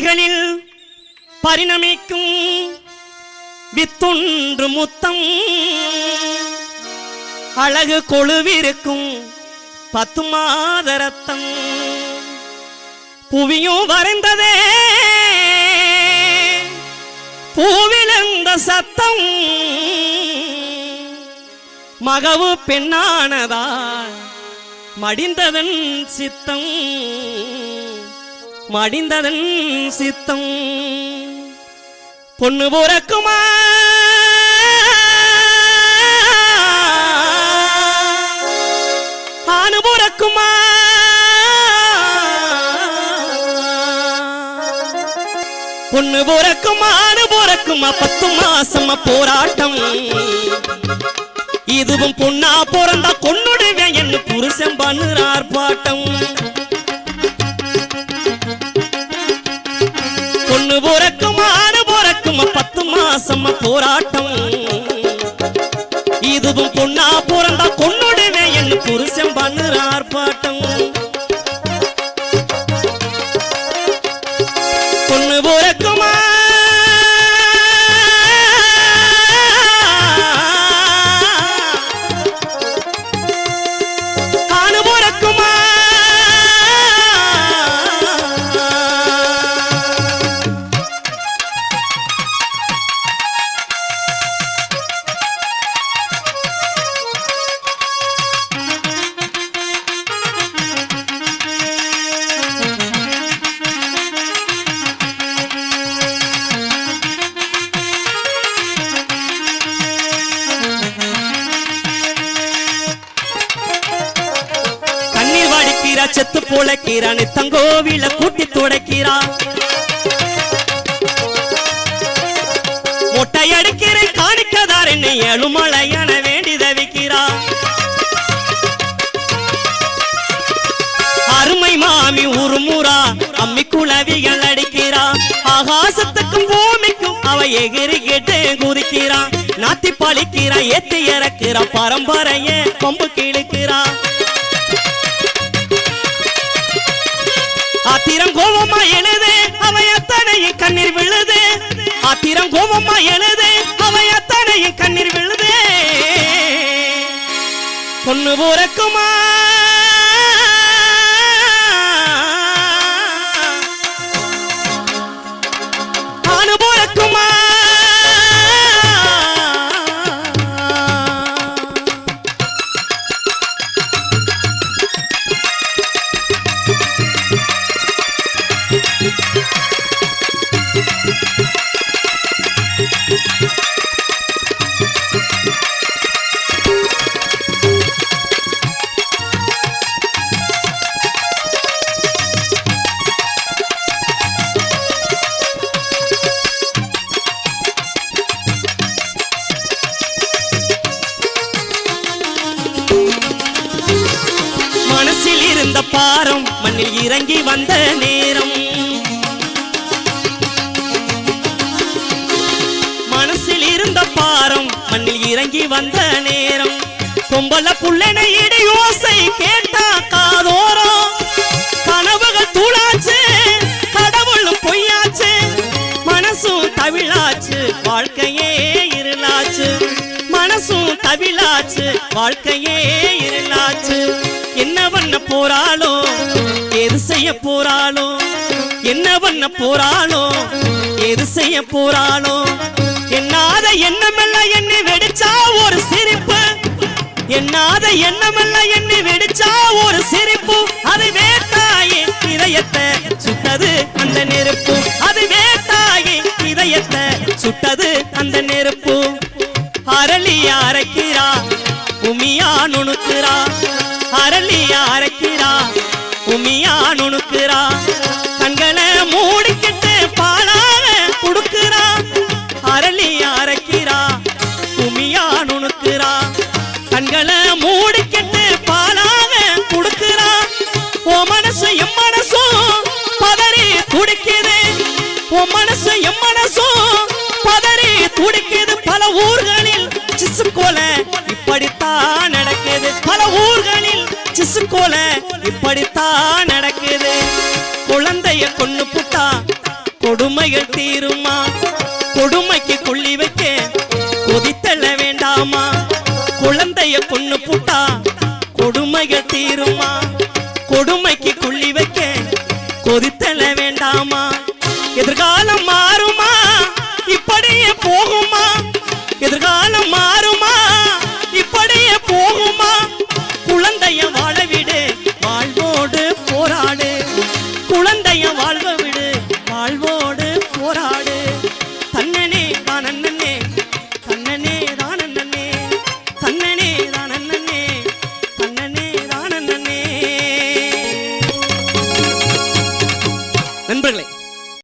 விழிகளில் பரிணமிக்கும் வித்தொன்று முத்தம். அழகு கொழுவிருக்கும் பத்து மாத ரத்தம். புவியும் வரைந்ததே. பூவிழந்த சத்தம். மகவு பெண்ணானதால் மடிந்ததன் சித்தம். மடிந்ததன் சித்தம். பொண்ணு போறக்குமா? ஆணு போறக்குமா? பொண்ணு போறக்கும்? ஆணு போறக்குமா? பத்து மாசமா போராட்டம். இதுவும் பொண்ணா பிறந்தா கொன்னுடுவேன் என்று புருஷன் பண்ணுறார் பாட்டம். இதுவும் பொண்ணா பிறந்தா பொண்ணுடனே என் புருஷன் பண்ணுறார் பாட்டம். பொண்ணு போறக்குமா செத்து தங்கோவில கூட்டி துடைக்கிறா. மொட்டை காணிக்கதார் என்னை எழுமலையான வேண்டி தவிக்கிறா அருமை மாமி உருமுறா அம்மி குளவிகள் அடிக்கிறா. ஆகாசத்துக்கும் பூமிக்கும் அவ எகிரிக்கிட்டு குதிக்கிறான் நாத்தி பழிக்கிறான் ஏத்தி இறக்கிறான் பரம்பரைய கொம்பு கிழக்கிறா. ஆத்திரம் கோபமா எழுது அவை அத்தனையும் கண்ணீர் விழுது. ஆத்திரம் கோபமா எழுது அவை அத்தனையும் கண்ணீர் விழுது. பொண்ணு போறக்குமா? மனசில் இருந்த பாரம் மண்ணில் இறங்கி வந்த நேரம். மனசில் பாரம் மண்ணில் இறங்கி வந்த நேரம். கொம்பல புள்ளனை இடி யோசை கேட்டா காதோரம். கனவுகள் தூளாச்சு கடவுளும் பொய்யாச்சு. மனசும் தவிழாச்சு வாழ்க்கையே இருளாச்சு. மனசும் தவிழாச்சு வாழ்க்கையே இருளாச்சு. என்ன பண்ண போறாளோ எது செய்ய போறாளோ என்ன பண்ண போறாளோ எது செய்ய போறாளோ. என்னாத எண்ணமெல்லாம் என்னை வெடிச்சா ஒரு சிரிப்பு. என்னாத எண்ணமெல்லாம் என்னை வெடிச்சா ஒரு சிரிப்பு. அது வேட்டாயே இதயத்தை சுட்டது அந்த நெருப்பு. அது வேட்டாயே இதயத்தை சுட்டது அந்த நெருப்பு. அரளி அரைக்கிறா உமியா நுணுக்கிறா. அரளி அரைக்கிறா உமியா நுணுக்கிறா. உன் மனசு என் மனசும் பதறி துடிக்குது. பல ஊர்களில் சிசுக்கோல இப்படித்தான் நடக்குது. பல ஊர்களில் சிசு கோல இப்படித்தான் நடக்குது. குழந்தைய கொண்டு புட்டா கொடுமைகள் தீருமா? கொடுமைக்கு கொள்ளி வைக்க கொதித்தள்ள வேண்டாமா? குழந்தைய கொண்டு புட்டா கொடுமைகள் தீருமா? கொடுமைக்கு கொள்ளி வைக்க கொதித்த